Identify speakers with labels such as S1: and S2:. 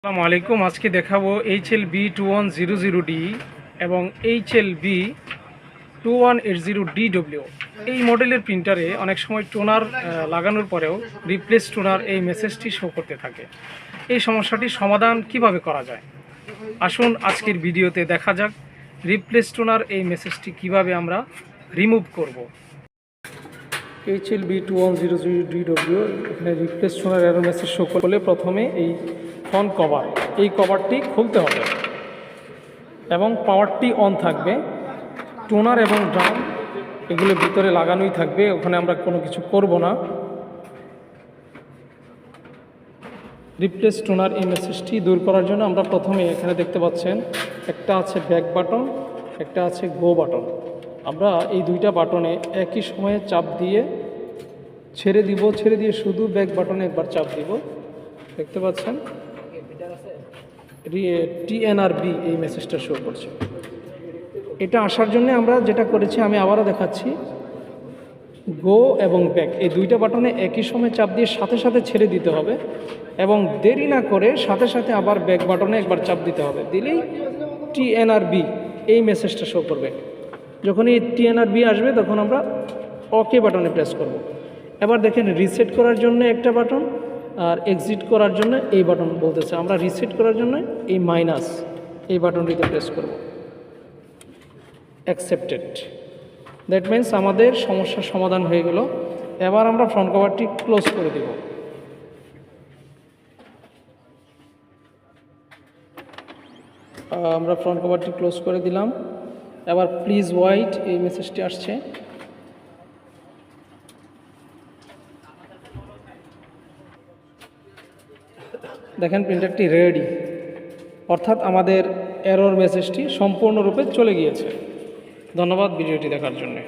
S1: আসসালামু আলাইকুম। আজকে দেখাবো H L B two one zero zero D এবং H L B two one eight zero D W এই মডেলের প্রিন্টারে অনেক সময় টোনার লাগানোর পরেও রিপ্লেস টোনার এই মেসেজটি শো করতে থাকে। এই সমস্যাটির সমাধান কীভাবে করা যায়? আসুন আজকের ভিডিওতে দেখা যাক রিপ্লেস টোনার এই মেসেজটি কীভাবে আমরা রিমুভ করব। H L B two one zero zero D W এখানে replace toner arrow message show করলে প্রথমে এই ফ্রন্ট কভার এই কভারটি খুলতে হবে। এবং পাওয়ারটি অন থাকবে টোনার এবং ড্রাম এগুলো ভিতরে লাগানোই থাকবে, ওখানে আমরা কোনো কিছু করব না। রিপ্লেস টোনার এই মেসেজটি দূর করার জন্য আমরা প্রথমে এখানে দেখতে পাচ্ছেন, একটা আছে ব্যাক বাটন একটা আছে গো বাটন আমরা এই দুইটা বাটনে একই সময়ে চাপ দিয়ে ছেড়ে দিব, ছেড়ে দিয়ে শুধু ব্যাক বাটনে একবার চাপ দিব। দেখতে পাচ্ছেন? টিএনআরবি এই মেসেজটা শো করছে। এটা আসার জন্য আমরা যেটা করেছি, আমি আবারও দেখাচ্ছি। গো এবং ব্যাক এই দুইটা বাটনে একই সময় চাপ দিয়ে সাথে সাথে ছেড়ে দিতে হবে এবং দেরি না করে সাথে সাথে আবার ব্যাক বাটনে একবার চাপ দিতে হবে। দিলেই টিএনআরবি এই মেসেজটা শো করবে। যখন এই টিএনআরবি আসবে, তখন আমরা ওকে বাটনে প্রেস করব। এবার দেখেন রিসেট করার জন্য একটা বাটন আর এক্সিট করার জন্য এই বাটন বলতেছে। আমরা রিসেট করার জন্য এই মাইনাস এই বাটনটিতে প্রেস করব। অ্যাকসেপ্টেড দ্যাট মিন্স আমাদের সমস্যার সমাধান হয়ে গেল। এবার আমরা ফ্রন্ট কভারটি ক্লোজ করে দেব। আমরা ফ্রন্ট কভারটি ক্লোজ করে দিলাম। এবার প্লিজ ওয়াইট এই মেসেজটি আসছে। দেখেন প্রিন্টারটি রেডি অর্থাৎ আমাদের এরর মেসেজটি সম্পূর্ণরূপে চলে গিয়েছে। ধন্যবাদ ভিডিওটি দেখার জন্য।